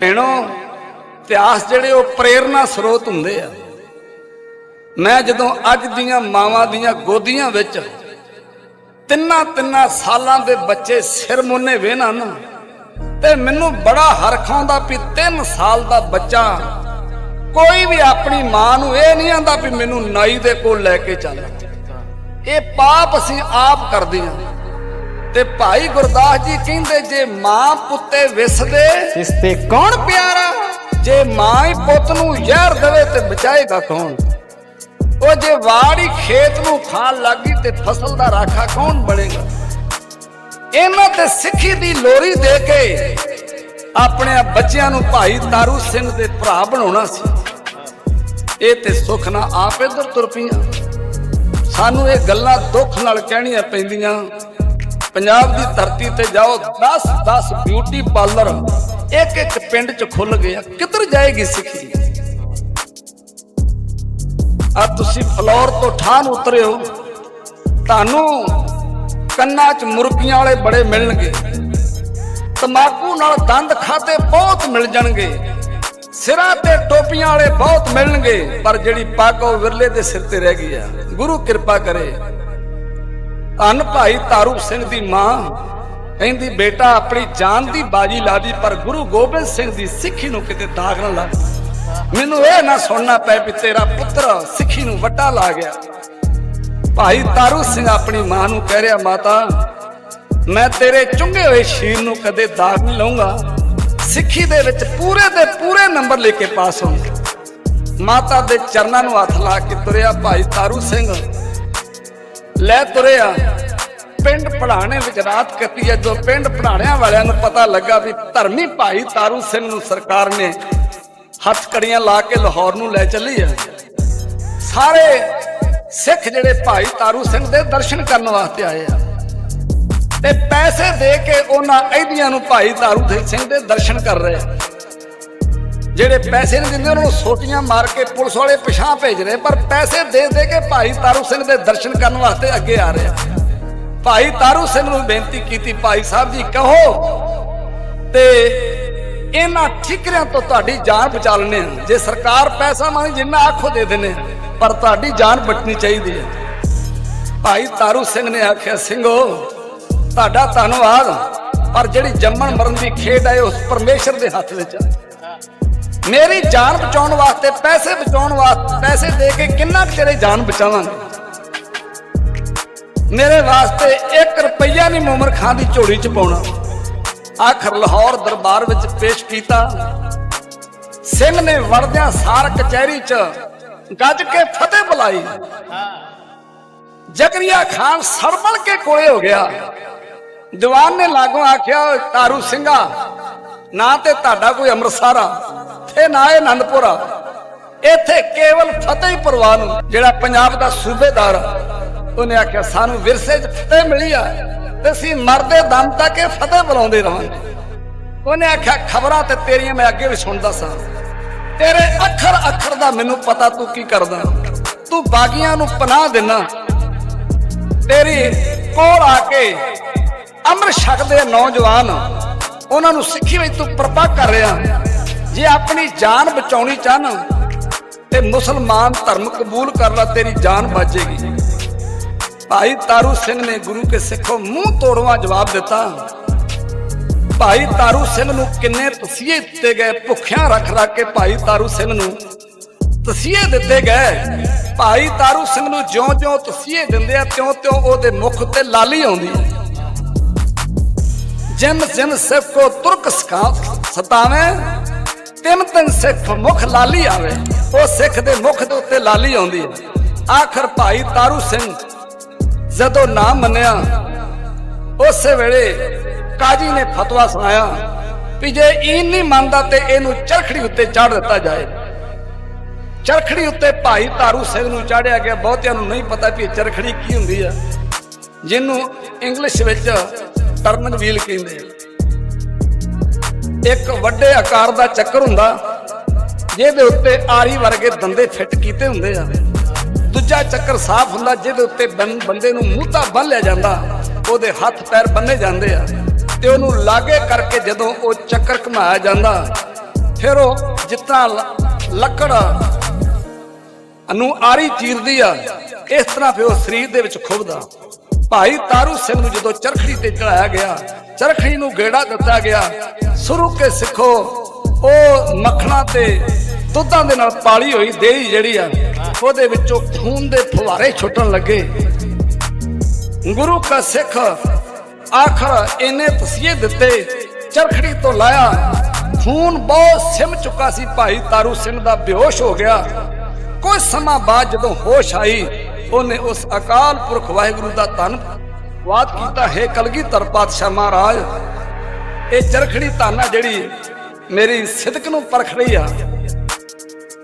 ਭੈਣੋ, ਇਤਿਹਾਸ ਜਿਹੜੇ ਉਹ ਪ੍ਰੇਰਣਾ ਸਰੋਤ ਹੁੰਦੇ ਆ। ਮੈਂ ਜਦੋਂ ਅੱਜ ਦੀਆਂ ਮਾਵਾਂ ਦੀਆਂ ਗੋਦੀਆਂ ਵਿੱਚ ਤਿੰਨਾਂ ਤਿੰਨਾਂ ਸਾਲਾਂ ਦੇ ਬੱਚੇ ਸਿਰ ਮੁੰਨੇ ਵੇਹਣਾ ਨਾ, ਤੇ ਮੈਨੂੰ ਬੜਾ ਹਰਖ ਆਉਂਦਾ ਵੀ 3 ਸਾਲ ਦਾ ਬੱਚਾ ਕੋਈ ਵੀ ਆਪਣੀ ਮਾਂ ਨੂੰ ਇਹ ਨਹੀਂ ਆਂਦਾ ਵੀ ਮੈਨੂੰ ਨਾਈ ਦੇ ਕੋਲ ਲੈ ਕੇ ਚੱਲ। ਇਹ ਪਾਪ ਅਸੀਂ ਆਪ ਕਰਦੇ ਹਾਂ ਤੇ ਭਾਈ ਗੁਰਦਾਸ ਜੀ ਕਹਿੰਦੇ ਜੇ ਮਾਂ ਪੁੱਤੇ ਵਿਸਦੇ ਇਸ ਤੇ ਕੌਣ ਪਿਆਰਾ? ਜੇ ਮਾਂ ਹੀ ਪੁੱਤ ਨੂੰ ਜ਼ਹਿਰ ਦੇਵੇ ਤੇ ਬਚਾਏਗਾ ਕੌਣ? ਉਹ ਜੇ ਵਾੜੀ ਖੇਤ ਨੂੰ ਖਾਣ ਲੱਗੀ ਤੇ ਫਸਲ ਦਾ ਰਾਖਾ ਕੌਣ ਬਣੇਗਾ? ਇਹਨਾਂ ਤੇ ਸਿੱਖੀ ਦੀ ਲੋਰੀ ਦੇ ਕੇ ਆਪਣੇ ਬੱਚਿਆਂ ਨੂੰ ਭਾਈ ਤਾਰੂ ਸਿੰਘ ਦੇ ਭਰਾ ਬਣਾਉਣਾ ਸੀ। ਇਹ ਤੇ ਸੁੱਖ ਨਾ ਆਪ ਇਧਰ ਤੁਰ ਪਈਆਂ। ਸਾਨੂੰ ਇਹ ਗੱਲਾਂ ਦੁੱਖ ਨਾਲ ਕਹਿਣੀਆਂ ਪੈਂਦੀਆਂ। ਪੰਜਾਬ ਦੀ ਧਰਤੀ ਤੇ ਜਾਓ 10 10 ਬਿਊਟੀ ਪਾਰਲਰ ਇੱਕ ਇੱਕ ਪਿੰਡ ਚ ਖੁੱਲ ਗਿਆ ਕਿੱਧਰ ਜਾਏਗੀ ਸਿੱਖੀ? ਆ ਤੁਸੀਂ ਫਲੋਰ ਤੋਂ ਠਾਨ ਉਤਰਿਓ ਤੁਹਾਨੂੰ ਕੰਨਾਂ 'ਚ ਮੁਰਗੀਆਂ ਵਾਲੇ ਬੜੇ ਮਿਲਣਗੇ। ਤਮਾਕੂ ਨਾਲ ਦੰਦ ਖਾਤੇ ਬਹੁਤ ਮਿਲ ਜਾਣਗੇ। ਸਿਰਾਂ ਤੇ ਟੋਪੀਆਂ ਵਾਲੇ ਬਹੁਤ ਮਿਲਣਗੇ। ਪਰ ਜਿਹੜੀ ਪੱਗ ਉਹ ਵਿਰਲੇ ਦੇ ਸਿਰ ਤੇ ਰਹਿ ਗਈ ਆ, ਗੁਰੂ ਕਿਰਪਾ ਕਰੇ। ਧੰਨ ਭਾਈ ਤਾਰੂ ਸਿੰਘ ਦੀ ਮਾਂ ਕਹਿੰਦੀ, ਬੇਟਾ, ਆਪਣੀ ਜਾਨ ਦੀ ਬਾਜੀ ਲਾ ਦੀ, ਪਰ ਗੁਰੂ ਗੋਬਿੰਦ ਸਿੰਘ ਦੀ ਸਿੱਖੀ ਨੂੰ ਕਿਤੇ ਦਾਗ ਨਾ ਲੱਗ ਮੈਨੂੰ ਇਹ ਨਾ ਸੁਣਨਾ ਪੈ ਵੀ ਤੇਰਾ ਪੁੱਤਰ ਸਿੱਖੀ ਨੂੰ ਵੱਡਾ ਲਾ ਗਿਆ। ਭਾਈ ਤਾਰੂ ਸਿੰਘ ਆਪਣੀ ਮਾਂ ਨੂੰ ਕਹਿ ਰਿਹਾ, ਮਾਤਾ, ਮੈਂ ਤੇਰੇ ਚੁੰਗੇ ਹੋਏ ਸ਼ੀਰ ਨੂੰ ਕਦੇ ਦਾਗ ਨਹੀਂ ਲਾਉਂਗਾ। ਸਿੱਖੀ ਦੇ ਵਿੱਚ ਪੂਰੇ ਦੇ ਪੂਰੇ ਨੰਬਰ ਲੈ ਕੇ ਪਾਸ ਹੋਊਂਗਾ। ਮਾਤਾ ਦੇ ਚਰਨਾਂ ਨੂੰ ਹੱਥ ਲਾ ਕੇ ਤੁਰਿਆ ਭਾਈ ਤਾਰੂ ਸਿੰਘ। ਲੈ ਤੁਰਿਆ। ਪਿੰਡ ਪੜਾਣੇ ਵਿੱਚ ਰਾਤ ਕੱਟੀ ਹੈ। ਪਿੰਡ ਪੜਾਣਿਆਂ ਵਾਲਿਆਂ ਨੂੰ ਪਤਾ ਲੱਗਾ ਵੀ ਧਰਮੀ ਭਾਈ ਤਾਰੂ ਸਿੰਘ ਨੂੰ ਸਰਕਾਰ ਨੇ ਹੱਥ ਕੜੀਆਂ ਲਾ ਕੇ ਲਾਹੌਰ ਨੂੰ ਲੈ ਚੱਲੀ ਹੈ। ਸਾਰੇ ਸਿੱਖ ਜਿਹੜੇ ਭਾਈ ਤਾਰੂ ਸਿੰਘ ਦੇ ਦਰਸ਼ਨ ਕਰਨ ਵਾਸਤੇ ਆਏ ਆ। ਤੇ ਪੈਸੇ ਦੇ ਕੇ ਉਹਨਾਂ ਅਹਿਦੀਆਂ ਨੂੰ ਭਾਈ ਤਾਰੂ ਸਿੰਘ ਦੇ ਦਰਸ਼ਨ ਕਰ ਰਹੇ ਜਿਹੜੇ ਪੈਸੇ ਨਹੀਂ ਦਿੰਦੇ, ਉਹਨਾਂ ਨੂੰ ਸੋਟੀਆਂ ਮਾਰ ਕੇ ਪੁਲਿਸ ਵਾਲੇ ਪਿਛਾਂ ਭੇਜ ਰਹੇ। ਪਰ ਪੈਸੇ ਦੇ ਦੇ ਕੇ ਭਾਈ ਤਾਰੂ ਸਿੰਘ ਦੇ ਦਰਸ਼ਨ ਕਰਨ ਵਾਸਤੇ ਅੱਗੇ ਆ ਰਹੇ ਆ। ਭਾਈ ਤਾਰੂ ਸਿੰਘ ਨੂੰ ਬੇਨਤੀ ਕੀਤੀ, ਭਾਈ ਸਾਹਿਬ ਜੀ ਕਹੋ ਤੇ ਇਹਨਾਂ ਠਿਕਰਿਆਂ ਤੋਂ ਤੁਹਾਡੀ ਜਾਨ ਬਚਾ ਲੈਣੇ ਆ ਜੇ ਸਰਕਾਰ ਪੈਸਾ ਮੰਗੇ ਜਿੰਨਾ ਆਖੋ ਦੇ ਦੇਣੇ ਪਰ ਤੁਹਾਡੀ ਜਾਨ ਬਚਣੀ ਚਾਹੀਦੀ ਹੈ। ਭਾਈ ਤਾਰੂ ਸਿੰਘ ਨੇ ਆਖਿਆ, ਸਿੰਘੋ, ਤੁਹਾਡਾ ਧੰਨਵਾਦ, ਪਰ ਜਿਹੜੀ ਜੰਮਣ ਮਰਨ ਦੀ ਖੇਡ ਹੈ ਉਸ ਪਰਮੇਸ਼ਰ ਦੇ ਹੱਥ ਵਿੱਚ ਹੈ ਮੇਰੀ ਜਾਨ ਬਚਾਉਣ ਵਾਸਤੇ, ਪੈਸੇ ਬਚਾਉਣ ਵਾਸਤੇ, ਪੈਸੇ ਦੇ ਕੇ ਕਿੰਨਾ ਕੁ ਤੇਰੇ ਜਾਨ ਬਚਾਵਾਂਗੇ? ਮੇਰੇ ਵਾਸਤੇ 1 ਰੁਪਈਆ ਨਹੀਂ ਮੁਮਰ ਖਾਨ ਦੀ ਝੋਲੀ ਚ ਪਾਉਣਾ। ਆਖਰ ਲਾਹੌਰ ਦਰਬਾਰ ਵਿੱਚ ਪੇਸ਼ ਕੀਤਾ। ਸਿੰਘ ਨੇ ਵਰਦਿਆਂ ਸਾਰ ਕਚਹਿਰੀ ਚ ਗੱਜ ਕੇ ਫਤਿਹ ਬੁਲਾਈ। ਜਕਰੀਆ ਖਾਨ ਸਰਬਲ ਕੇ ਕੋਲੇ ਹੋ ਗਿਆ। ਦੀਵਾਨ ਨੇ ਲਾਗੋਂ ਆਖਿਆ, "ਓਏ ਤਾਰੂ ਸਿੰਘਾ, ਨਾ ਤੇ ਤੁਹਾਡਾ ਕੋਈ ਅੰਮ੍ਰਿਤਸਰ ਆ ਨਾ ਇਹ ਆਨੰਦਪੁਰ ਆ। ਇੱਥੇ ਕੇਵਲ ਫਤਿਹ ਹੀ ਨੂੰ ਜਿਹੜਾ ਪੰਜਾਬ ਦਾ ਸੂਬੇਦਾਰ ਉਹਨੇ ਆਖਿਆ, ਸਾਨੂੰ ਵਿਰਸੇ 'ਚ ਫਤਿਹ ਮਿਲੀ ਆ ਤੇ ਅਸੀਂ ਮਰਦੇ ਦਮ ਤੱਕ ਇਹ ਫਤਿਹ ਬੁਲਾਉਂਦੇ ਰਹਾਂਗੇ। ਉਹਨੇ ਆਖਿਆ, ਖਬਰਾਂ ਤੇ ਤੇਰੀਆਂ ਮੈਂ ਅੱਗੇ ਵੀ ਸੁਣਦਾ ਸਾਂ। ਤੇਰੇ ਅੱਖਰ ਅੱਖਰ ਦਾ ਮੈਨੂੰ ਪਤਾ ਤੂੰ ਕੀ ਕਰਦਾ। ਤੂੰ ਬਾਗੀਆਂ ਨੂੰ ਪਨਾਹ ਦੇਣਾ ਤੇਰੀ ਕੋਲ ਆ ਕੇ ਅੰਮ੍ਰਿਤ ਛਕਦੇ ਨੌਜਵਾਨ, ਉਹਨਾਂ ਨੂੰ ਸਿੱਖੀ ਵਿੱਚ ਤੂੰ ਪ੍ਰਪਾ ਕਰ ਰਿਹਾ। ਜੇ ਆਪਣੀ ਜਾਨ ਬਚਾਉਣੀ ਚਾਹਨਾ ਤੇ ਮੁਸਲਮਾਨ ਧਰਮ ਕਬੂਲ ਕਰ ਲੈ ਤੇਰੀ ਜਾਨ ਬਚੇਗੀ ਭਾਈ ਤਾਰੂ ਸਿੰਘ ਨੇ ਗੁਰੂ ਕੇ ਸਿੱਖੋ ਮੂੰਹ ਤੋੜਵਾ ਜਵਾਬ ਦਿੱਤਾ। ਭਾਈ ਤਾਰੂ ਸਿੰਘ ਨੂੰ ਕਿੰਨੇ ਤਸੀਹੇ ਦਿੱਤੇ ਗਏ, ਭੁੱਖਿਆਂ ਰੱਖ ਰੱਖ ਕੇ ਭਾਈ ਤਾਰੂ ਸਿੰਘ ਨੂੰ ਤਸੀਹੇ ਦਿੱਤੇ ਗਏ। ਭਾਈ ਤਾਰੂ ਸਿੰਘ ਨੂੰ ਜਿਉਂ-ਜਿਉਂ ਤਸੀਹੇ ਦਿੰਦੇ ਆ, ਤਿਉਂ-ਤਿਉਂ ਉਹਦੇ ਮੁਖ ਤੇ ਲਾਲੀ ਆਉਂਦੀ। ਜਿਨ ਜਿਨ ਸਿੱਖ ਕੋ ਤੁਰਕ ਸਿਖਾ ਸਤਾਵੇਂ ਤਿਮ ਤਿਮ ਸਿੱਖ ਮੁਖ ਲਾਲੀ ਆਵੇ। ਉਹ ਸਿੱਖ ਦੇ ਮੁਖ ਦੇ ਉੱਤੇ ਲਾਲੀ ਆਉਂਦੀ। ਹੈ ਆਖਰ ਭਾਈ ਤਾਰੂ ਸਿੰਘ ਜਦੋਂ ਨਾ ਮੰਨਿਆ, ਉਸੇ ਵੇਲੇ ਕਾਜੀ ਨੇ ਫਤਵਾ ਸੁਣਾਇਆ ਵੀ ਜੇ ਈਨ ਨਹੀਂ ਮੰਨਦਾ ਤੇ ਇਹਨੂੰ ਚਰਖੜੀ ਉੱਤੇ ਚਾੜ ਦਿੱਤਾ ਜਾਏ। ਚਰਖੜੀ ਉੱਤੇ ਭਾਈ ਤਾਰੂ ਸਿੰਘ ਨੂੰ ਚਾੜਿਆ ਗਿਆ। ਬਹੁਤਿਆਂ ਨੂੰ ਨਹੀਂ ਪਤਾ ਵੀ ਚਰਖੜੀ ਕੀ ਹੁੰਦੀ ਆ। ਜਿਹਨੂੰ ਇੰਗਲਿਸ਼ ਵਿੱਚ ਟਰਨਲ ਵੀਲ ਕਹਿੰਦੇ ਆ। ਇੱਕ ਵੱਡੇ ਆਕਾਰ ਦਾ ਚੱਕਰ ਹੁੰਦਾ, ਜਿਹਦੇ ਉੱਤੇ ਆਰੀ ਵਰਗੇ ਦੰਦੇ ਫਿੱਟ ਕੀਤੇ ਹੁੰਦੇ ਆ। ਦੂਜਾ ਚੱਕਰ ਸਾਫ਼ ਹੁੰਦਾ, ਜਿਹਦੇ ਉੱਤੇ ਬੰਦੇ ਨੂੰ ਮੂੰਹਤਾ ਬੰਨ ਲਿਆ ਜਾਂਦਾ, ਉਹਦੇ ਹੱਥ ਪੈਰ ਬੰਨੇ ਜਾਂਦੇ ਆ। ਤੇ ਉਹਨੂੰ ਲਾਗੇ ਕਰਕੇ ਜਦੋਂ ਉਹ ਚੱਕਰ ਘੁਮਾਇਆ ਜਾਂਦਾ, ਫਿਰ ਉਹ ਜਿੱਦਾਂ ਲ- ਲੱਕੜ ਨੂੰ ਆਰੀ ਚੀਰਦੀ ਆ, ਇਸ ਤਰ੍ਹਾਂ ਫਿਰ ਉਹ ਸਰੀਰ ਦੇ ਵਿੱਚ ਖੁੱਬਦਾ ਭਾਈ ਤਾਰੂ ਸਿੰਘ ਨੂੰ ਜਦੋਂ ਚਰਖੜੀ ਤੇ ਚੜਾਇਆ ਗਿਆ, ਚਰਖੜੀ ਨੂੰ ਗੇੜਾ ਦਿੱਤਾ ਗਿਆ, ਸ਼ੁਰੂ ਕੇ ਸਿੱਖੋ, ਉਹ ਮੱਖਣਾ ਤੇ ਦੁੱਧਾਂ ਦੇ ਨਾਲ ਪਾਲੀ ਹੋਈ ਦੇਹੀ ਜਿਹੜੀ ਆ, ਉਹਦੇ ਵਿੱਚੋਂ ਖੂਨ ਦੇ ਫੁਹਾਰੇ ਛੁੱਟਣ ਲੱਗੇ। ਗੁਰੂ ਕਾ ਸਿੱਖ ਆਖਰ ਇਹਨੇ ਤਸੀਹੇ ਦਿੱਤੇ, ਚਰਖੜੀ ਤੋਂ ਲਾਇਆ, ਖੂਨ ਬਹੁਤ ਸਿਮ ਚੁੱਕਾ ਸੀ, ਭਾਈ ਤਾਰੂ ਸਿੰਘ ਦਾ ਬੇਹੋਸ਼ ਹੋ ਗਿਆ। ਕੁਝ ਸਮਾਂ ਬਾਅਦ ਜਦੋਂ ਹੋਸ਼ ਆਈ ਉਹਨੇ ਉਸ ਅਕਾਲ ਪੁਰਖ ਵਾਹਿਗੁਰੂ ਦਾ ਧੰਨਵਾਦ ਕੀਤਾ। ਹੈ ਕਲਗੀਧਰ ਪਾਤਸ਼ਾਹ ਮਹਾਰਾਜ, ਇਹ ਚਰਖੜੀ ਧੰਨ ਜਿਹੜੀ ਮੇਰੀ ਸਿਦਕ ਨੂੰ ਪਰਖ ਰਹੀ ਆ।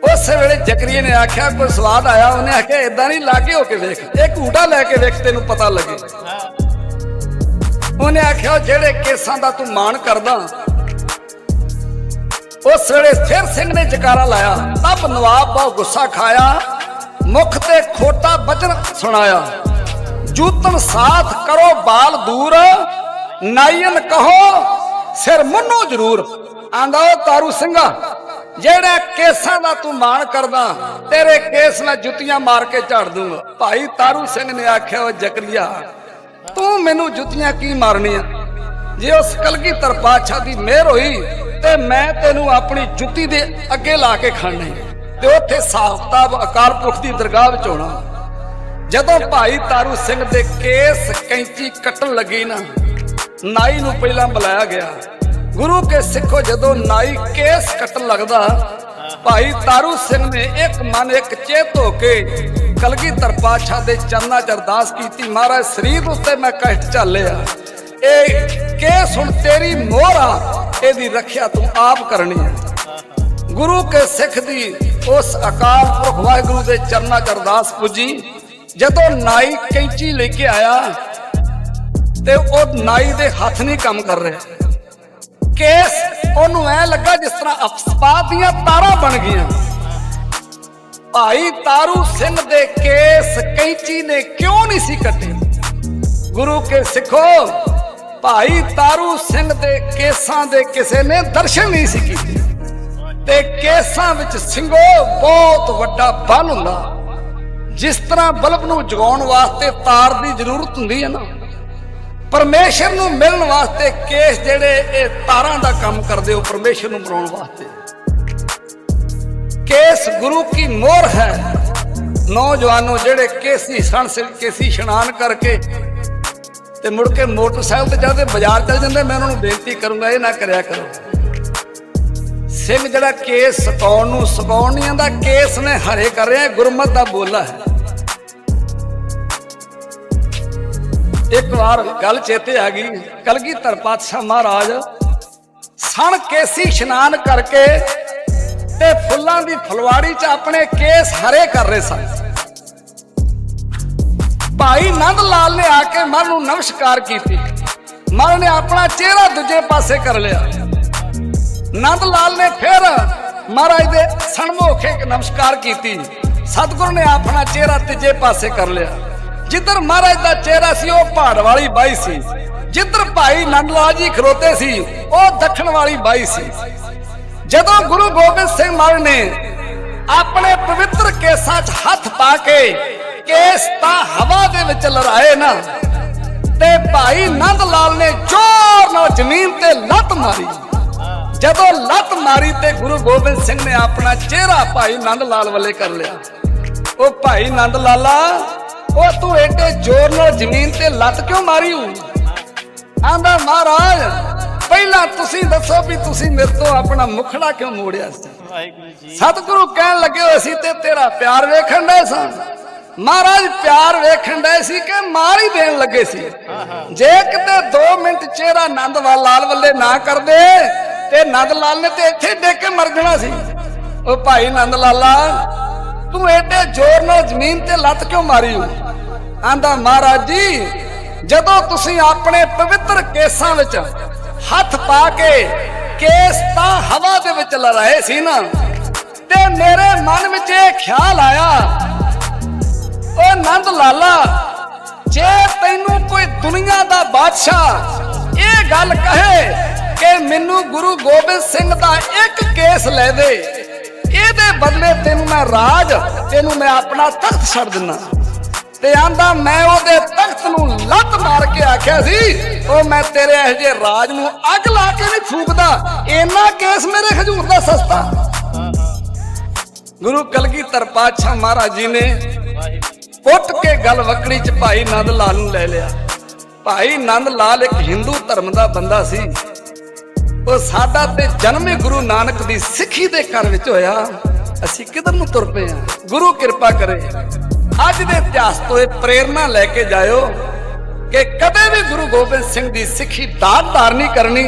ਉਸੇ ਵੇਲੇ ਜਕਰੀਏ ਨੇ ਆਖਿਆ, ਕੋਈ ਸਵਾਦ ਆਇਆ? ਉਹਨੇ ਆਖਿਆ ਇਦਾਂ ਨਹੀਂ ਲਾਗੇ ਹੋ ਕੇ ਵੇਖ। ਇਹ ਘੂਟਾ ਲੈ ਕੇ ਵੇਖ, ਤੈਨੂੰ ਪਤਾ ਲੱਗੇ। ਉਹਨੇ ਆਖਿਆ ਜਿਹੜੇ ਕੇਸਾਂ ਦਾ ਤੂੰ ਮਾਣ ਕਰਦਾ, ਉਸ ਵੇਲੇ ਫਿਰ ਸਿੰਘ ਨੇ ਜਕਾਰਾ ਲਾਇਆ। ਤਬ ਨਵਾਬ ਬਹੁਤ ਗੁੱਸਾ ਖਾਇਆ। ਮੁਖ ਤੇ ਖੋਟਾ ਬਚਨ ਸੁਣਾਇਆ। ਜੂਤਨ ਸਾਥ ਕਰੋ ਬਾਲ ਦੂਰ ਨਾਇਨ ਕਹੋ, ਸਿਰ ਮੁੰਨੋ ਜ਼ਰੂਰ। ਆਂਦਾ ਉਹ ਤਾਰੂ ਸਿੰਘਾ, ਜਿਹੜਾ ਕੇਸਾਂ ਦਾ ਤੂੰ ਮਾਣ ਕਰਦਾ, ਤੇਰੇ ਕੇਸ ਨਾਲ ਜੁੱਤੀਆਂ ਮਾਰ ਕੇ ਝਾੜ ਦੂੰਗਾ। ਭਾਈ ਤਾਰੂ ਸਿੰਘ ਨੇ ਆਖਿਆ, ਉਹ ਜਕਰੀਆ ਤੂੰ ਮੈਨੂੰ ਜੁੱਤੀਆਂ ਕੀ ਮਾਰਨੀਆਂ? ਜੇ ਉਸ ਕਲਗੀਧਰ ਪਾਤਸ਼ਾਹ ਦੀ ਮਿਹਰ ਹੋਈ, ਤੇ ਮੈਂ ਤੈਨੂੰ ਆਪਣੀ ਜੁੱਤੀ ਦੇ ਅੱਗੇ ਲਾ ਕੇ ਖੜਨਾ ਈ। ਤੇ ਉੱਥੇ ਸਾਫਤਾਬ ਅਕਾਲ ਪੁਰਖ ਦੀ ਦਰਗਾਹ ਵਿੱਚ ਹੋਣਾ। ਜਦੋਂ ਭਾਈ ਤਾਰੂ ਸਿੰਘ ਦੇ ਕੇਸ ਕੈਂਚੀ ਕੱਟਣ ਲੱਗੀ ਨਾ, ਨਾਈ ਨੂੰ ਪਹਿਲਾਂ ਬੁਲਾਇਆ ਗਿਆ। ਗੁਰੂ ਕੇ ਸਿੱਖੋ ਜਦੋਂ ਨਾਈ ਕੇਸ ਕੱਟਣ ਲੱਗਦਾ, ਭਾਈ ਤਾਰੂ ਸਿੰਘ ਨੇ ਇੱਕ ਮਨ ਇੱਕ ਚੇਤ ਹੋ ਕੇ ਕਲਗੀਧਰ ਪਾਤਸ਼ਾਹ ਦੇ ਚਰਨਾਂ 'ਚ ਅਰਦਾਸ ਕੀਤੀ, ਮਹਾਰਾਜ, ਸਰੀਰ ਉੱਤੇ ਮੈਂ ਕਸ਼ਟ ਝੱਲਿਆ। ਇਹ ਕੇਸ ਹੁਣ ਤੇਰੀ ਮੋਹਰ ਆ, ਇਹਦੀ ਰੱਖਿਆ ਤੂੰ ਆਪ ਕਰਨੀ ਹੈ। ਗੁਰੂ ਕੇ ਸਿੱਖ ਦੀ ਉਸ ਅਕਾਲ ਪੁਰਖ ਵਾਹਿਗੁਰੂ ਦੇ ਚਰਨਾਂ 'ਚ ਅਰਦਾਸ ਪੁੱਜੀ। ਜਦੋਂ ਨਾਈ ਕੈਂਚੀ ਲੈ ਕੇ ਆਇਆ ਤੇ ਉਹ ਨਾਈ ਦੇ ਹੱਥ ਨਹੀਂ ਕੰਮ ਕਰ ਰਿਹਾ। ਕੇਸ ਉਹਨੂੰ ਐ ਲੱਗਾ ਜਿਸ ਤਰ੍ਹਾਂ ਅਫਸਪਾਤ ਦੀਆਂ ਤਾਰਾਂ ਬਣ ਗਈਆਂ। ਭਾਈ ਤਾਰੂ ਸਿੰਘ ਦੇ ਕੇਸ ਕੈਂਚੀ ਨੇ ਕਿਉਂ ਨਹੀਂ ਸੀ ਕੱਟੇ? ਗੁਰੂ ਕੇ ਸਿੱਖੋ, ਭਾਈ ਤਾਰੂ ਸਿੰਘ ਦੇ ਕੇਸਾਂ ਦੇ ਕਿਸੇ ਨੇ ਦਰਸ਼ਨ ਨਹੀਂ ਸੀ ਕੀਤੇ। ਤੇ ਕੇਸਾਂ ਵਿੱਚ ਸਿੰਘੋ ਬਹੁਤ ਵੱਡਾ ਬਲ ਹੁੰਦਾ। ਜਿਸ ਤਰ੍ਹਾਂ ਬਲਬ ਨੂੰ ਜਗਾਉਣ ਵਾਸਤੇ ਤਾਰ ਦੀ ਜ਼ਰੂਰਤ ਹੁੰਦੀ ਹੈ ਨਾ, ਪਰਮੇਸ਼ਰ ਨੂੰ ਮਿਲਣ ਵਾਸਤੇ ਕੇਸ ਜਿਹੜੇ ਇਹ ਤਾਰਾਂ ਦਾ ਕੰਮ ਕਰਦੇ ਹੋ ਪਰਮੇਸ਼ਰ ਨੂੰ ਬਣਾਉਣ ਵਾਸਤੇ। ਕੇਸ ਗੁਰੂ ਕੀ ਮੋਹਰ ਹੈ। ਨੌਜਵਾਨੋ ਜਿਹੜੇ ਕੇਸੀ ਸਣ ਕੇਸੀ ਇਸ਼ਨਾਨ ਕਰਕੇ ਤੇ ਮੁੜ ਕੇ ਮੋਟਰਸਾਈਕਲ ਤੇ ਜਾਂਦੇ, ਬਾਜ਼ਾਰ ਚਲ ਜਾਂਦੇ, ਮੈਂ ਉਹਨਾਂ ਨੂੰ ਬੇਨਤੀ ਕਰੂੰਗਾ, ਇਹ ਨਾ ਕਰਿਆ ਕਰੋ। ਸਿੰਘ ਜਿਹੜਾ ਕੇਸ ਸਕਾਉਣ ਨੂੰ ਸਕਾਉਣ ਦਾ ਕੇਸ ਨੇ ਹਰੇ ਕਰ ਰਿਹਾ, ਗੁਰਮਤ ਦਾ ਬੋਲਾ ਹੈ। ਇੱਕ ਵਾਰ ਗੱਲ ਚੇਤੇ ਆ ਗਈ, ਕਲਗੀਧਰ ਪਾਤਸ਼ਾਹ ਮਹਾਰਾਜ ਸਣ ਕੇਸੀ ਇਸ਼ਨਾਨ ਕਰਕੇ ਤੇ ਫੁੱਲਾਂ ਦੀ ਫੁਲਵਾੜੀ 'ਚ ਆਪਣੇ ਕੇਸ ਹਰੇ ਕਰ ਰਹੇ ਸਨ। ਭਾਈ ਨੰਦ ਲਾਲ ਨੇ ਆ ਕੇ ਮਨ ਨੂੰ ਨਮਸਕਾਰ ਕੀਤੀ। ਮਨ ਨੇ ਆਪਣਾ ਚਿਹਰਾ ਦੂਜੇ ਪਾਸੇ ਕਰ ਲਿਆ। ਨੰਦ ਲਾਲ ਨੇ ਫਿਰ ਮਹਾਰਾਜ ਦੇ ਸਨਮੁਖ ਇੱਕ ਨਮਸਕਾਰ ਕੀਤੀ। ਸਤਿਗੁਰੂ ਨੇ ਆਪਣਾ ਚਿਹਰਾ ਤੀਜੇ ਪਾਸੇ ਕਰ ਲਿਆ। ਜਿੱਧਰ ਮਹਾਰਾਜ ਦਾ ਚਿਹਰਾ ਸੀ, ਉਹ ਪਹਾੜ ਵਾਲੀ ਬਾਈ ਸੀ। ਜਿੱਧਰ ਭਾਈ ਨੰਦ ਲਾਲ ਜੀ ਖਲੋਤੇ ਸੀ, ਉਹ ਦੱਖਣ ਵਾਲੀ ਬਾਈ ਸੀ। ਜਦੋਂ ਗੁਰੂ ਗੋਬਿੰਦ ਸਿੰਘ ਮਹਾਰਾਜ ਨੇ ਆਪਣੇ ਪਵਿੱਤਰ ਕੇਸਾਂ 'ਚ ਹੱਥ ਪਾ ਕੇ ਕੇਸ ਤਾਂ ਹਵਾ ਦੇ ਵਿੱਚ ਲਹਿਰਾਏ ਨਾ, ਤੇ ਭਾਈ ਨੰਦ ਲਾਲ ਨੇ ਜ਼ੋਰ ਨਾਲ ਜ਼ਮੀਨ ਤੇ ਲੱਤ ਮਾਰੀ। ਜਦੋਂ ਲੱਤ ਮਾਰੀ ਤੇ ਗੁਰੂ ਗੋਬਿੰਦ ਸਿੰਘ ਨੇ ਆਪਣਾ ਚਿਹਰਾ ਭਾਈ ਨੰਦ ਲਾਲ ਵੱਲੇ ਕਰ ਲਿਆ। ਉਹ ਭਾਈ ਨੰਦ ਲਾਲਾ ਉਹ ਤੂੰ ਏਡੇ ਜ਼ੋਰ ਨਾਲ ਜ਼ਮੀਨ ਤੇ ਲੱਤ ਕਿਉਂ ਮਾਰੀ? ਹੂੰ ਆਂਦਾ ਮਹਾਰਾਜ ਪਹਿਲਾਂ ਤੁਸੀਂ ਦੱਸੋ ਵੀ ਤੁਸੀਂ ਮੇਰੇ ਤੋਂ ਆਪਣਾ ਮੁਖੜਾ ਕਿਉਂ ਮੋੜਿਆ ਸੀ? ਵਾਹਿਗੁਰੂ ਜੀ। ਸਤਿਗੁਰੂ ਕਹਿਣ ਲੱਗੇ ਹੋਏ ਸੀ ਤੇ ਤੇਰਾ ਪਿਆਰ ਵੇਖਣ ਦੇ ਸਾਂ? ਮਹਾਰਾਜ ਪਿਆਰ ਵੇਖਣ ਦੇ ਸੀ ਕਿ ਮਾਰ ਹੀ ਦੇਣ ਲੱਗੇ ਸੀ। ਜੇ ਕਿਤੇ 2 ਮਿੰਟ ਚਿਹਰਾ ਨੰਦ ਵਾਲ ਲਾਲ ਵੱਲੇ ਨਾ ਕਰਦੇ ਤੇ ਨੰਦ ਲਾਲ ਨੇ ਤੇ ਇੱਥੇ ਡਿੱਗ ਕੇ ਮਰ ਜਾਣਾ ਸੀ। ਉਹ ਭਾਈ ਨੰਦ ਲਾਲਾ, ਤੂੰ ਏਡੇ ਜ਼ੋਰ ਨਾਲ ਜ਼ਮੀਨ ਤੇ ਲੱਤ ਕਿਉਂ ਮਾਰੀ? ਆਂਦਾ, ਮਹਾਰਾਜ ਜੀ, ਜਦੋਂ ਤੁਸੀਂ ਆਪਣੇ ਪਵਿੱਤਰ ਕੇਸਾਂ ਵਿੱਚ ਹੱਥ ਪਾ ਕੇ ਕੇਸ ਤਾਂ ਹਵਾ ਦੇ ਵਿੱਚ ਲਹਿਰਾਏ ਸੀ ਨਾ, ਤੇ ਮੇਰੇ ਮਨ ਵਿੱਚ ਇਹ ਖਿਆਲ ਆਇਆ ਓ ਨੰਦ ਲਾਲਾ, ਜੇ ਤੈਨੂੰ ਕੋਈ ਦੁਨੀਆ ਦਾ ਬਾਦਸ਼ਾਹ ਇਹ ਗੱਲ ਕਹੇ ਕਿ ਮੈਨੂੰ ਗੁਰੂ ਗੋਬਿੰਦ ਸਿੰਘ ਦਾ ਇੱਕ ਕੇਸ ਲੈ ਦੇ। ਇਹਦੇ ਬਦਲੇ ਤੈਨੂੰ ਮੈਂ ਰਾਜ, ਤੈਨੂੰ ਮੈਂ ਆਪਣਾ ਤਖਤ ਛੱਡ ਦਿੰਨਾ। ਤੇ ਆਂਦਾ, ਮੈਂ ਉਹਦੇ ਤਖਤ ਨੂੰ ਲੱਤ ਮਾਰ ਕੇ ਆਖਿਆ ਸੀ, ਉਹ ਮੈਂ ਤੇਰੇ ਇਹ ਜੇ ਰਾਜ ਨੂੰ ਅੱਗ ਲਾ ਕੇ ਨਹੀਂ ਫੂਕਦਾ। ਇੰਨਾ ਕੇਸ ਮੇਰੇ ਹਜੂਰ ਦਾ ਸਸਤਾ। ਗੁਰੂ ਕਲਗੀਧਰ ਪਾਤਸ਼ਾਹ ਮਹਾਰਾਜ ਜੀ ਨੇ ਪੁੱਟ ਕੇ ਗੱਲ ਵਕੜੀ ਚ ਭਾਈ ਨੰਦ ਲਾਲ ਨੂੰ ਲੈ ਲਿਆ। ਭਾਈ ਨੰਦ ਲਾਲ ਇੱਕ ਹਿੰਦੂ ਧਰਮ ਦਾ ਬੰਦਾ ਸੀ। ਉਹ ਸਾਡਾ ਤੇ ਜਨਮ ਹੀ ਗੁਰੂ ਨਾਨਕ ਦੀ ਸਿੱਖੀ ਦੇ ਘਰ ਵਿੱਚ ਹੋਇਆ। ਅਸੀਂ ਕਿਧਰ ਨੂੰ ਤੁਰ ਪਏ ਆ ਗੁਰੂ ਕਿਰਪਾ ਕਰੇ। ਅੱਜ ਦੇ ਇਤਿਹਾਸ ਤੋਂ ਇਹ ਪ੍ਰੇਰਣਾ ਲੈ ਕੇ ਜਾਇਓ ਕਿ ਕਦੇ ਵੀ ਗੁਰੂ ਗੋਬਿੰਦ ਸਿੰਘ ਦੀ ਸਿੱਖੀ ਦਾਤ ਧਾਰਨੀ ਕਰਨੀ